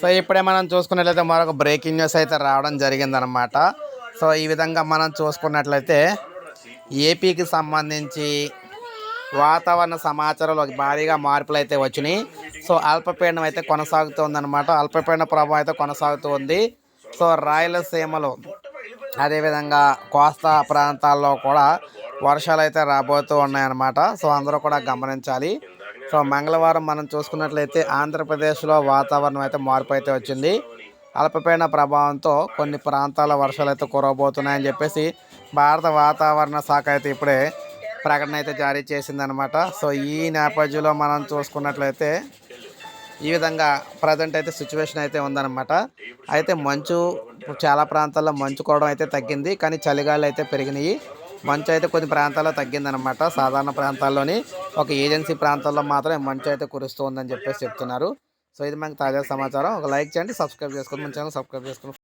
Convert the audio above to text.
So ఇప్పుడే మనం చూసుకున్నట్లయితే మరొక బ్రేకింగ్ న్యూస్ అయితే రావడం జరిగిందనమాట సో ఈ విధంగా మనం చూసుకున్నట్లయితే ఏపీకి సంబంధించి వాతావరణ సమాచారంలో భారీగా మార్పులు అయితే వచ్చినాయి. సో అల్పపీడనం అయితే కొనసాగుతుందన్నమాట అల్పపీడన ప్రభావం అయితే కొనసాగుతూ ఉంది. సో రాయలసీమలో అదేవిధంగా కోస్తా ప్రాంతాల్లో కూడా వర్షాలు అయితే రాబోతూ ఉన్నాయన్నమాట. సో అందరూ కూడా గమనించాలి. సో మంగళవారం మనం చూసుకున్నట్లయితే ఆంధ్రప్రదేశ్లో వాతావరణం అయితే మార్పు అయితే వచ్చింది. అల్పపీడన ప్రభావంతో కొన్ని ప్రాంతాల వర్షాలు అయితే కురవబోతున్నాయని చెప్పేసి భారత వాతావరణ శాఖ అయితే ఇప్పుడే ప్రకటన అయితే జారీ చేసిందనమాట సో ఈ నేపథ్యంలో మనం చూసుకున్నట్లయితే ఈ విధంగా ప్రజెంట్ అయితే సిచ్యువేషన్ అయితే ఉందన్నమాట. అయితే మంచు చాలా ప్రాంతాల్లో మంచు కోవడం అయితే తగ్గింది. కానీ చలిగాలు అయితే పెరిగినాయి. మంచు అయితే కొన్ని ప్రాంతాల్లో తగ్గిందనమాట సాధారణ ప్రాంతాల్లోని ఒక ఏజెన్సీ ప్రాంతాల్లో మాత్రమే మంచు అయితే కురుస్తూ ఉందని చెప్పేసి చెప్తున్నారు. సో ఇది మనకి తాజా సమాచారం. ఒక లైక్ చేయండి సబ్స్క్రైబ్ చేసుకోండి. మన ఛానల్ సబ్స్క్రైబ్ చేసుకోండి.